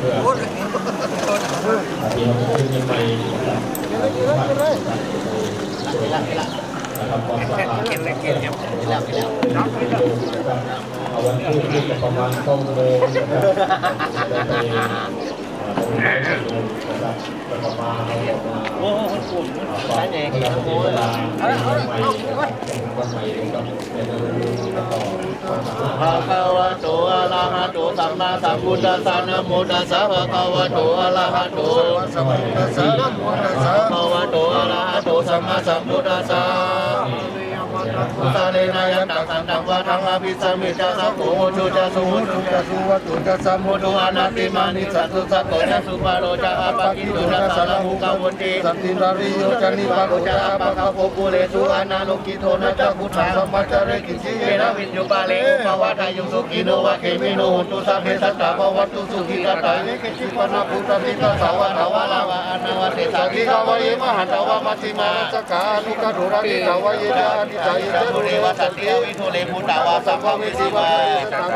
เอที่เราจะขึ้นไปนะครับความสะอาดเก็บเลยเก็บแล้วแล้วเอาวันที่ประมาณต้นโมงนะครับจะไปตรงนี้นะครับแล้วก็มาเอาออกมาโอ้โหมันปวดใช่เองครับโอ้ย เอาเอาเอาวันใหม่ครับเป็นเรื่องต่อความสะอาดภะคะวะโตอะระหะโตสัมมาสัมพุทธัสสะนะโมตัสสะภะคะวะโตอะระหะโตสัมมาสัมพุทธัสสะนะโมตัสสะภะคะวะโตอะระหะโตสัมมาสัมพุทธัสสะ สาเนะยันตังสังตังวะทังอภิสัมมิจาสัพโพชุจาสุหุจุจาสุวัตุจาสัมโมโตอนาติมานิสัตตุสัพโตนะสุปาโรจาอาปะกิโตนะสารหุกาวุติสัตติราริโยจานิปาโรจาอาปะคาโปปุเรสุอนาโลกิโทนะจักขุทาสัมมาจาเรกิสิเยนะวิญญูปาเลอุปวะทายุสุกิโนวะเขมิโนหุตุสัพเพสัตตาภวัตุสุขิกตาเยเกชิปนะพุทธติตาสาวะทาวะลาวะอนาวะเตสากิกาวะเยมหันตวะมัชฌิมาสกานุกะโดระติทาวะเยจาติจายเจรุเรวสัตติวิทุเลมุตาวะสัพพะวิสิวะตัง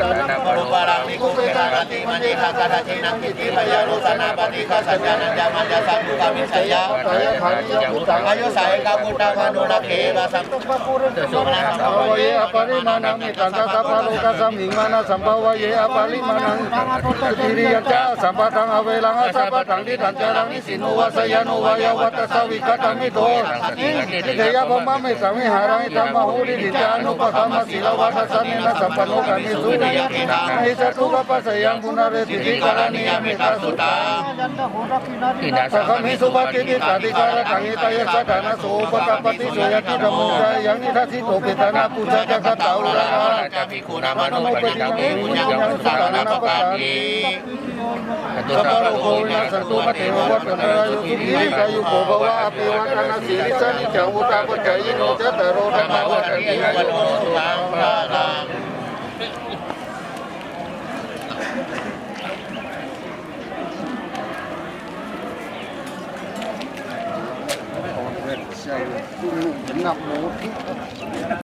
การุปารังนิคุเปตาติมันิทักกะจินังกิติพยานุสนาปฏิฆาสัญญานัญญามัญญาสัมภุกามิสยาตายาอายุสายกาพุทธังอนุรักเขวะสัมภปุรุตสุมาสัมภวะเยอปริมาณังมิตังสัพพะโลกัสสมิงมานะสัมภวะเยอปริมาณังติริยจาสัมปทังอเวลังสัพพะทังดิทันจารังนิสิโนวะสยานุวายวัตสวิกตังมิโตเทยะพมะเมสังวิหารังธรรมหูริจานุปธรรมศิลวัตสันนินะสัมปันโนกามิสุริยกินังนิสัตุปปัสสยังปุนาเรติติการณิยมิตาสุตังสักขมิสุปฏิทิตาติการตังอิตายสักขาสุปตปฏิโสยติธรรมุจายังนิทัสสิโตปิตานาปุจจคตาอุราจาภิกขุนามานุปฏิยังปุญญังสุตานาปกาติสัพพะโลกวินาสันตุมะเทววัตตนายุสุขีริกายุโกภวะอภิวัตนาสีริสานิจังอุตาปัจจยิโนจัตตโรธรรมวัฏฏิวันโนสุขังพระนังใช่ลุงลุงนับหมู